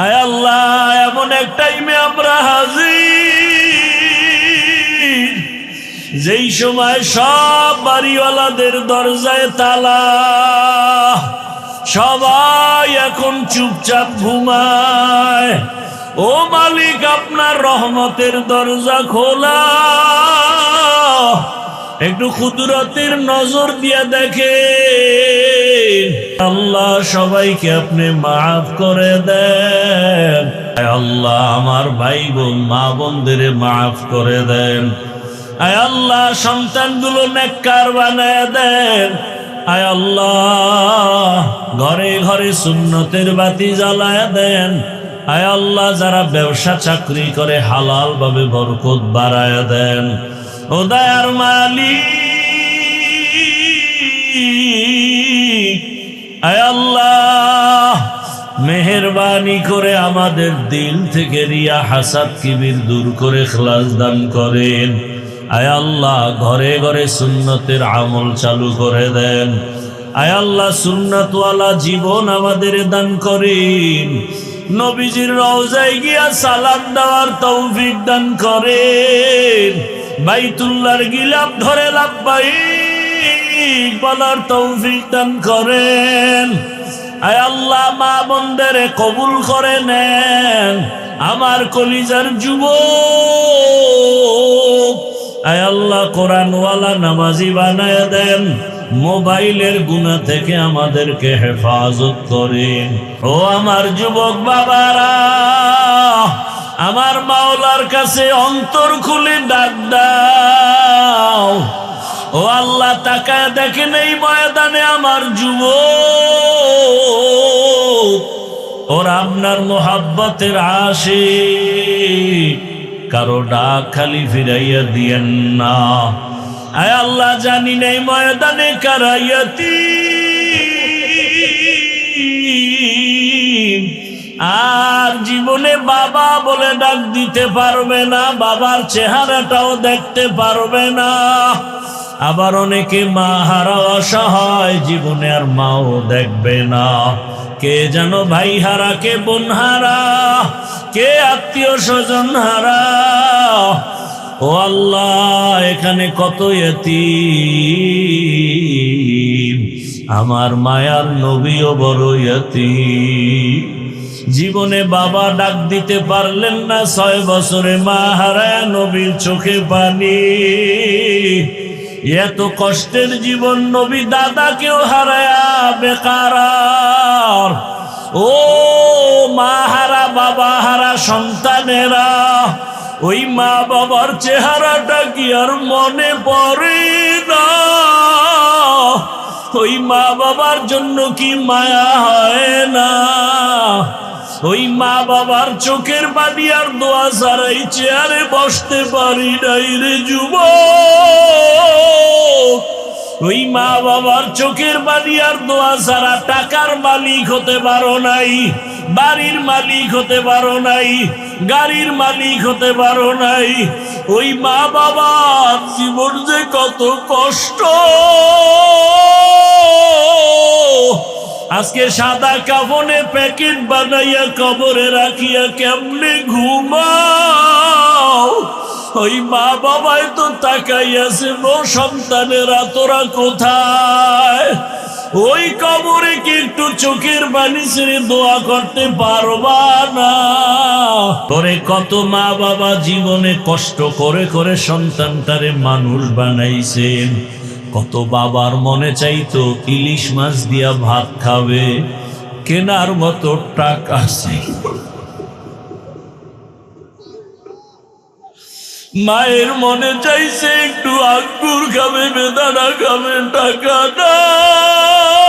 আয় আল্লাহ, এমন এক টাইমে আমরা হাজির। যেই সময় সব বাড়িওয়ালাদের দরজায় তালা, সবাই এখন চুপচাপ ঘুমায়। ও মালিক, আপনার রহমতের দরজা খোলা। একটু কুদরতের নজর দিয়ে দেখে আল্লাহ সবাইকে আপনি মাফ করে দেন। আল্লাহ, আমার ভাই বোন, মা বোনদের মাফ করে দেন। আয় আল্লাহ, সন্তানগুলো নেককার বানায় দেন। আয় আল্লাহ, ঘরে ঘরে সুন্নতের বাতি জ্বালায় দেন। আয় আল্লাহ, যারা ব্যবসা চাকরি করে হালাল ভাবে বরকত বাড়ায় দেন। ও দয়ার মালিক আল্লাহ, মেহরবানি করে আমাদের দিল থেকে রিয়া হাসাদ কিবির দূর করে খালাস দান করেন। আয় আল্লাহ, ঘরে ঘরে সুন্নতের আমল চালু করে দেন। আয় আল্লাহ, সুন্নতওয়ালা জীবন আমাদের দান করেন। নবীজির রওজায় গিয়া সালাম দেওয়ার তৌফিক দান করেন। বাইতুল্লাহর গিলাপ ধরে বলার তৌফিক দান করেন। আল্লাহ, মা বন্ধের কবুল করে নেন। আমার কলিজার যুব আয় আল্লাহ, কোরআনওয়ালা নামাজি বানায় দেন। মোবাইলের গুণা থেকে আমাদেরকে হেফাজত করেন। ও আমার যুবক বাবারা, আমার মাওলার কাছে অন্তর খুলে ডাক আল্লাহ তাকায় দেখেন এই ময়দানে আমার যুব ওরা আপনার মোহাব্বতের আসে কারও ডাক খালি ফিরাইয়া দিয়েন না। আয় আল্লাহ জানি নেই ময়দানে কারাইয়াতি আর জীবনে বাবা বলে ডাক দিতে পারবে না, বাবার চেহারাটাও দেখতে পারবে না। আবার অনেকে মা হারা অসহায়, জীবনে আর মাও দেখবে না। কে যেন ভাই হারা, কে বোন হারা, কে আত্মীয় স্বজন হারা। ও আল্লাহ, এখানে কত এতি আমার মায়ার নবীও বড় এতি জীবনে বাবা ডাক দিতে পারলেন না, ছয় বছরে মা হারায় নবীর চোখে পানি। এত কষ্টের জীবন নবী দাদাকেও হারায়া বেকার। ও মা হারা, বাবা হারা, সন্তানেরা, ওই মা বাবার চেহারাটা কি আর মনে পড়ে না? ওই মা বাবার জন্য কি মায়া হয় না? ওই মা বাবার চোখের বাড়ি আর দোয়া ছাড়াই চেয়ারে বসতে পারি নাই রে যুব ওই মা বাবার চোখের বাড়ি আর দোয়া ছাড়া টাকার মালিক হতে পারো নাই, বাড়ির মালিক হতে পারো নাই, গাড়ির মালিক হতে পারো নাই। ওই মা বাবার জীবন যে কত কষ্ট। আজকে সাদা কাপনে প্যাকেট বানাইয়া কবরে রাখিয়া কেমনে ঘুমাও? ওই মা বাবাই তো তাকাইয়াছে, নো সন্তানেরা তোরা কোথায়? ওই কবরে কি একটু চোখের বাণী ছেড়ে দোয়া করতে পারবা না? তোরে কত মা বাবা জীবনে কষ্ট করে করে সন্তানটারে মানুষ বানাইছেন। কত বাবার মনে চাইতো ইলিশ মাছ দিয়া ভাত খাবে, কেনার মতো টাকা মায়ের মনে চাইছে একটু আঙ্গুর খাবে, বেদানা খাবে, টাকা নাই।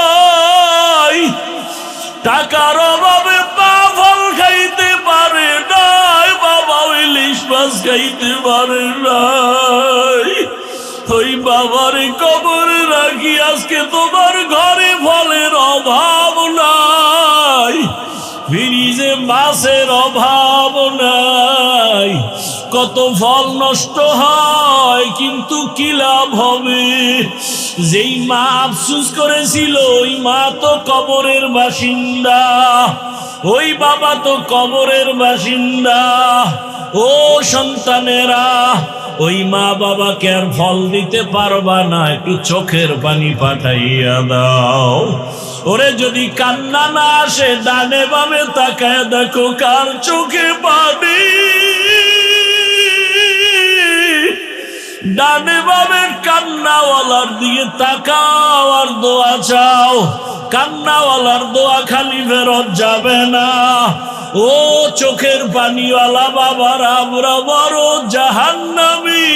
টাকার অভাবে পা ফল খাইতে পারে নাই বাবা ইলিশ মাছ খাইতে পারে নাই। ওই বাবার কবরে রাখি, আজকে তোমার ঘরে ফলের অভাব নাই। ফ্রিজে মাছের অভাব নাই। কত ফল নষ্ট হয়, কিন্তু কি লাভ হবে? যেই মা আফসুস করেছিল, ওই মা তো কবরের বাসিন্দা। ওই বাবা তো কবরের বাসিন্দা। ও সন্তানেরা ওই মা বাবাকে আর ফল দিতে পারবা না, একটু চোখের পানি পাঠাইয়া দাও। ওরে যদি কান্না না আসে, ডানে বামে তাকায় দেখো কার চোখে পানি। ডানে বামে কান্নাওয়ালার দিকে তাকাও আর দোয়া চাও। কান্নাওয়ালার দোয়া খালি ফেরত যাবে না। ও চোখের পানিওয়ালা বাবার, আমরা বড় জাহান্নামী।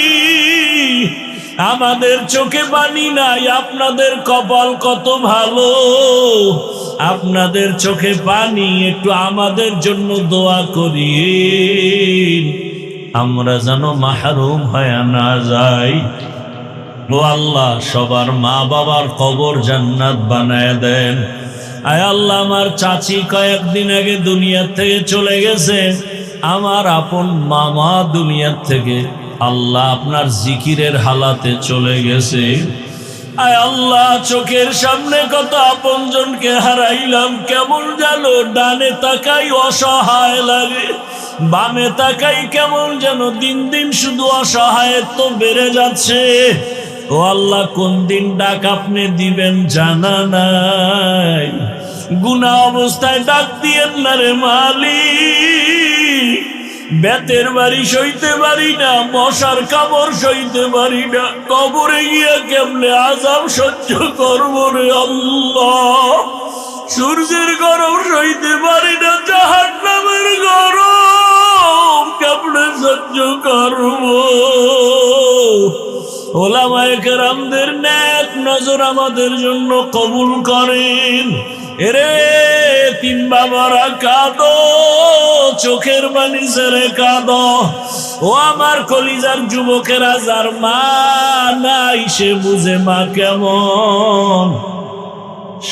আমাদের চোখে পানি নাই, আপনাদের কপাল কত ভালো। আপনাদের চোখে পানি, একটু আমাদের জন্য দোয়া করিয়ে আমরা যেন মাহরুম হয়ে না যাই। ও আল্লাহ, সবার মা বাবার কবর জান্নাত বানায় দেন। আয় আল্লাহ, আমার চাচি কয়েকদিন আগে দুনিয়ার থেকে চলে গেছে। আমার আপন মামা দুনিয়ার থেকে আল্লাহ আপনার জিকিরের হালাতে চলে গেছে। আয় আল্লাহ, চোখের সামনে কত আপনজনকে হারাইলাম, কেমন যেন ডানে তাকাই অসহায় লাগে, বামে তাকাই কেমন যেন দিন দিন শুধু অসহায়ত্ব বেড়ে যাচ্ছে। ও আল্লাহ, কোন দিন ডাক আপনি দিবেন জানা নাই? গুনা অবস্থায় ডাক দিয়েন না রে মালিক। বেতের বাড়ি সইতে পারি না, মশার কামড় সইতে পারি না। কবরে গিয়া কেমনে আজাব সহ্য করব রে আল্লাহ? সূর্যের গরম সইতে পারি না জাহান নামের গরম কেমনে সহ্য করব? ওলামায়ে কেরামদের ন্যাক নজর আমাদের জন্য কবুল করেন। এরে তিন বাবারা কাঁদো। চোখের বাণী ছেড়ে কাঁদো। ও আমার কলিজার যুবকেরা, যার মা নাই, সে বুঝে মা কেমন?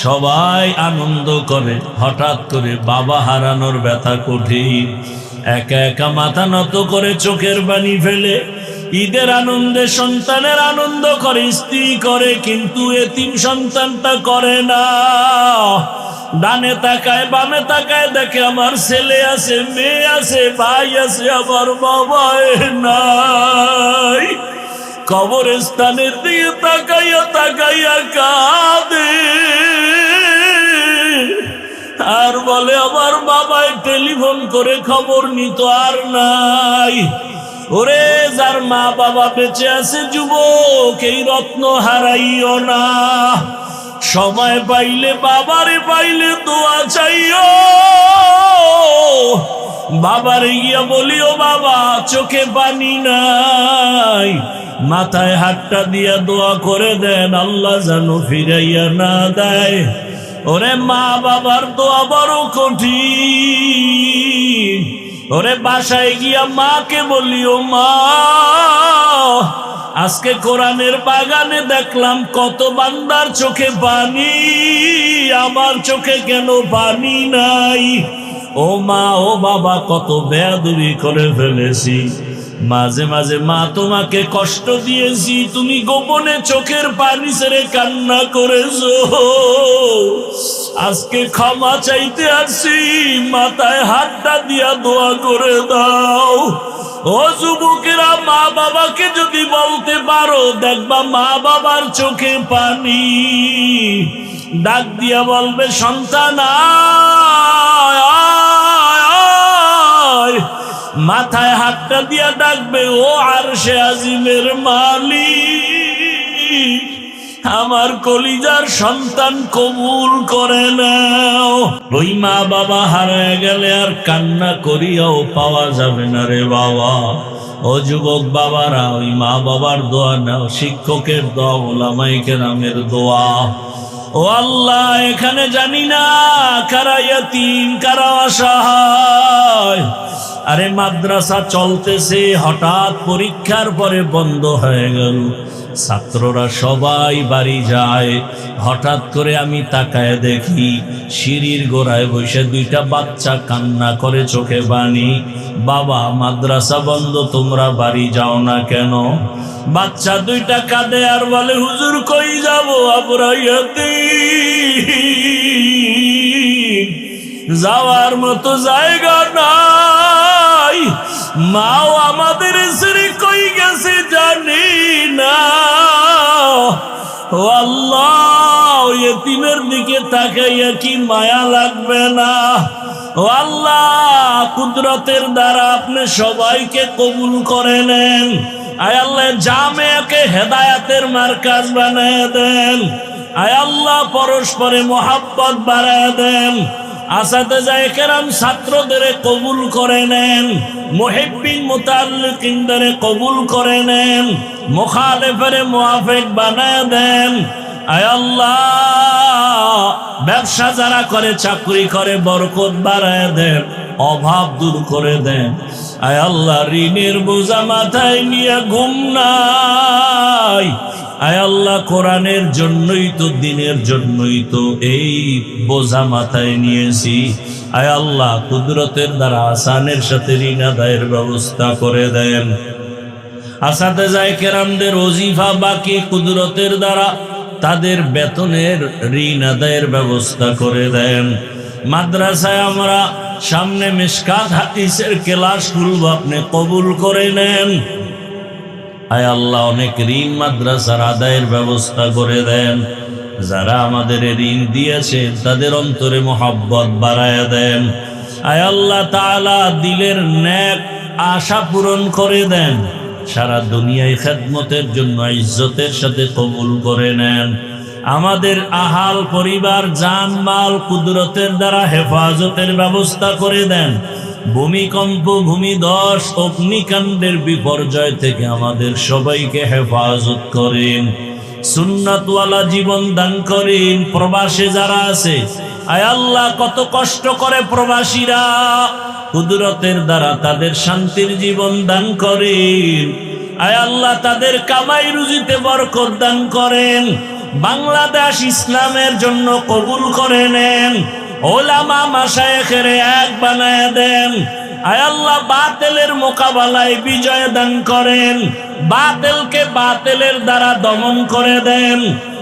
সবাই আনন্দ করে, হঠাৎ করে বাবা হারানোর ব্যথা কঠিন। একা একা মাথা নত করে চোখের বাণী ফেলে, ঈদের আনন্দে সন্তানের আনন্দ করে, স্ত্রী করে, কিন্তু এতিম সন্তানটা করে না। ডানে তাকায়, বামে তাকায় দেখে আমার ছেলে আছে, মেয়ে আছে, ভাই আছে, আমার বাবা নাই। কবরস্থানের দিকে তাকাইয়া তাকাইয়া কাঁদে। আর বলে, আমার বাবাই টেলিফোন করে খবর নিত আর নাই। ওরে, যার মা বাবা বেঁচে আছে, যুবক, এই রত্ন হারাইও না। সময় পাইলে, বাবারে পাইলে দোয়া চাইও। বাবারে গিয়া বলিও, বাবা, চোখে পানি নাই। মাথায় হাতটা দিয়া দোয়া করে দেন, আল্লাহ যেন ফিরাইয়া না দেয়। ওরে মা, বাবার দোয়া বড় কঠিন। ওরে বাসায় গিয়া মাকে বলিও, মা আজকে কোরআনের বাগানে দেখলাম কত বান্দার চোখে বানি আমার চোখে কেন বানি নাই? ও মা, ও বাবা, কত বেয়াদি করে ফেলেছি। মাঝে মাঝে মা তোমাকে কষ্ট দিয়েছি, তুমি গোপনে চোখের পানি ছেড়ে কান্না করেছ। আজকে ক্ষমা চাইতে আসছি, মাথায় হাতটা দিয়া দোয়া করে দাও। ও যুবকেরা, মা বাবাকে যদি বলতে পারো, দেখবা মা বাবার চোখে পানি। ডাক দিয়া বলবে, সন্তান, আয়। মাথায় হাতটা দিয়া ডাকবে, ও আর সে আজিমের মালিক, আমার কলিজার সন্তান কবুল করে নাও। ওই মা বাবা হারায় গেলে আর কান্না করিয়াও পাওয়া যাবে না রে বাবা। ও যুবক বাবারা, ওই মা বাবার দোয়া নাও, শিক্ষকের দোয়া ওলামাইকে নামের দোয়া। ও আল্লাহ, এখানে জানি না কারা ইয়াতিম, কারা অসহায়। আরে মাদ্রাসা চলতেছে, হঠাৎ পরীক্ষার পরে বন্ধ হয়ে গেল। ছাত্ররা সবাই বাড়ি যায়। হঠাৎ করে আমি তাকায় দেখি, সিঁড়ির গোড়ায় বসে দুইটা বাচ্চা কান্না করে চোখে বানি বাবা, মাদ্রাসা বন্ধ, তোমরা বাড়ি যাও না কেন? বাচ্চা দুইটা কাঁদে আর বলে, হুজুর, কই যাব? আমরা। যাওয়ার মতো জায়গা নাই। মাও আমাদের শ্রী কই গেছে জানি না। ও আল্লাহ, এতিমের দিকে তাকাইয়া কি মায়া লাগবে না? ও আল্লাহ, কুদরতের দ্বারা আপনি সবাইকে কবুল করে নেন। আয় আল্লাহ, জামেয়াকে হেদায়াতের মার্কাজ বানায় দেন। আয় আল্লাহ, পরস্পরে মোহাব্বত বাড়ায় দেন। আসাতে যায় কেরাম ছাত্রদের কবুল করে নেন, মুহিব্বিন মুতাল্লিকিনদের কবুল করে নেন, মুখালেফের মুআফিক বানায় দেন। আল্লাহ, ব্যবসা যারা করে, চাকরি করে, বরকত বাড়ায় দেন, অভাব দূর করে দেন। আয় আল্লাহ, ঋণের বোঝা মাথায় নিয়ে ঘুম নাই। আয় আল্লাহ, কোরআনের জন্যই তো, দিনের জন্যই তো এই বোঝা মাথায় নিয়েছি। আয় আল্লাহ, কুদরতের দ্বারা আসানের সাথে ঋণ আদায়ের ব্যবস্থা করে দেন। আসাতে যায় কেরামদের ওজিফা বাকি কুদরতের দ্বারা তাদের বেতনের ঋণ আদায়ের ব্যবস্থা করে দেন। মাদ্রাসায় আমরা সামনে মিসকাত হাদিসের ক্লাস খুলব আপনি কবুল করে নেন। আয় আল্লাহ, অনেক ঋণ মাদ্রাসার আদায়ের ব্যবস্থা করে দেন। যারা আমাদের ঋণ দিয়েছেন তাদের অন্তরে মোহাব্বত বাড়ায় দেন। আয় আল্লাহ তাআলা, দিলের ন্যাক আশা পূরণ করে দেন। সারা দুনিয়ায় খেদমতের জন্য, ইজ্জতের সাথে কবুল করে নেন। আমাদের আহাল পরিবার জান মাল কুদরতের দ্বারা হেফাজতের ব্যবস্থা করে দেন। ভূমিকম্প, ভূমিধস, অগ্নিকাণ্ডের বিপর্যয় থেকে আমাদের সবাইকে হেফাজত করেন। সুন্নাতওয়ালা জীবন দান করেন। প্রবাসে যারা আছে, আয় আল্লাহ, কত কষ্ট করে প্রবাসীরা কুদরতের দ্বারা তাদের শান্তির জীবন দান করেন। আয় আল্লাহ, তাদের কামাই রুজিতে বরকত দান করেন। বাংলাদেশ ইসলামের জন্য কবুল করে নেন। ওলামা মাসায়েখের এক বানায় দেন। আয় আল্লাহ, বাতেলের মোকাবেলায় বিজয় দান করেন। বাতেলকে বাতেলের দ্বারা দমন করে দেন।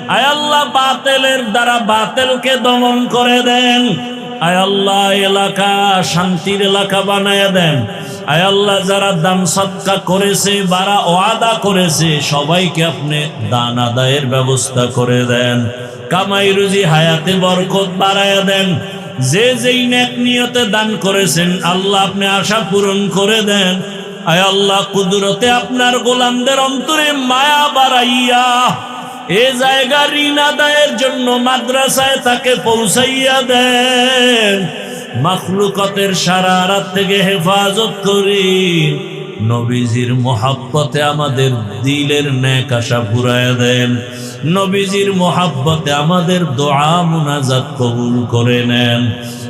আয় আল্লাহ, বাতেলের দ্বারা বাতেলকে দমন করে দেন। আয় আল্লাহ, এলাকা শান্তির এলাকা বানায় দেন। আয় আল্লাহ, যারা দান সৎকা করেছে বারা ওয়াদা করেছে, সবাইকে আপনি দান আদায়ের ব্যবস্থা করে দেন। কামাই রুজি হায়াতে বরকত বাড়ায় দেন। যে যেই নেক নিয়তে দান করেছেন, আল্লাহ আপনি আশা পূরণ করে দেন। আয় আল্লাহ, কুদরতে আপনার গোলামদের অন্তরে মায়া বাড়াইয়া এ জায়গা ঋণ আদায়ের জন্য মাদ্রাসায় তাকে পৌঁছাইয়া দেন। মাখলুকতের সারা রাত থেকে হেফাজত করি। নবীজির মোহাব্বতে আমাদের দিলের ন্যাক আশা পুরায় দেন। নবীজির মোহাব্বতে আমাদের দোয়া মুনাজাত কবুল করে নেন।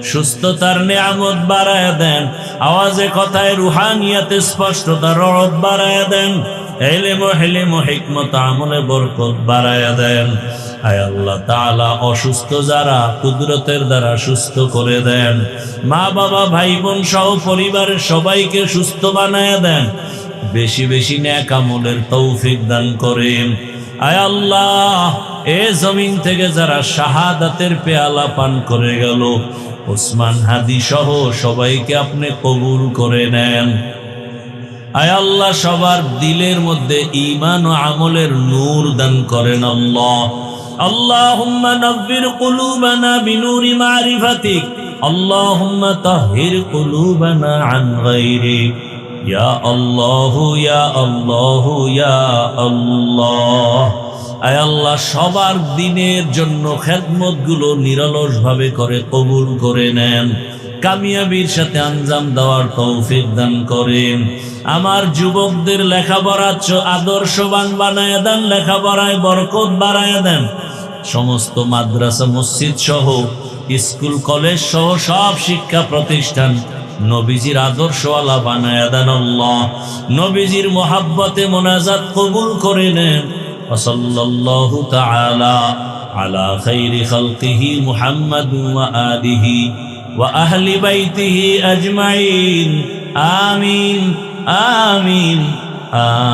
সুস্থতার নিয়ামত বাড়ায় দেন। আওয়াজে কথায় রুহানিয়াতে স্পষ্টতা রড়ত বাড়ায় দেন। এলেমো হেলেমো হিকমত আমলে বরকত বাড়ায় দেন। আয় আল্লাহ তাআলা, অসুস্থ যারা কুদরতের দ্বারা সুস্থ করে দেন। মা, বাবা ভাই বোন সহ পরিবারের সবাইকে সুস্থ বানায় দেন। বেশি বেশি ন্যাক আমলের তৌফিক দান করেন। আয় আল্লাহ, এ জমিন থেকে যারা শাহাদাতের পেয়ালা পান করে গেল, ওসমান হাদি সহ সবাইকে আপনি কবুল করে নেন। আয় আল্লাহ, সবার দিলের মধ্যে ইমান ও আমলের নূর দান করেন আল্লাহ। اللهم نور قلوبنا بنور معرفتك اللهم طهر قلوبنا عن غيرك يا الله يا الله يا الله আয় আল্লাহ সবার দিনের জন্য খেদমত গুলো নিরলস ভাবে করে কবুল করে নেন কামিয়াবির সাথে আঞ্জাম দেওয়ার তৌফিক দান করেন আমার যুবকদের লেখাপড়া চ- আদর্শবান বানায় দেন লেখাপড়ায় বরকত বাড়ায় দেন সমস্ত মাদ্রাসা মসজিদ সহ স্কুল কলেজ সহ সব শিক্ষা প্রতিষ্ঠান নবীজির আদর্শওয়ালা বানায় দেন আল্লাহ নবীজির মোহাব্বতে মোনাজাত কবুল করে নেন وصلى الله تعالى على خير خلقه محمد وآله وأهل بيته أجمعين. آمين. آمين. آمين.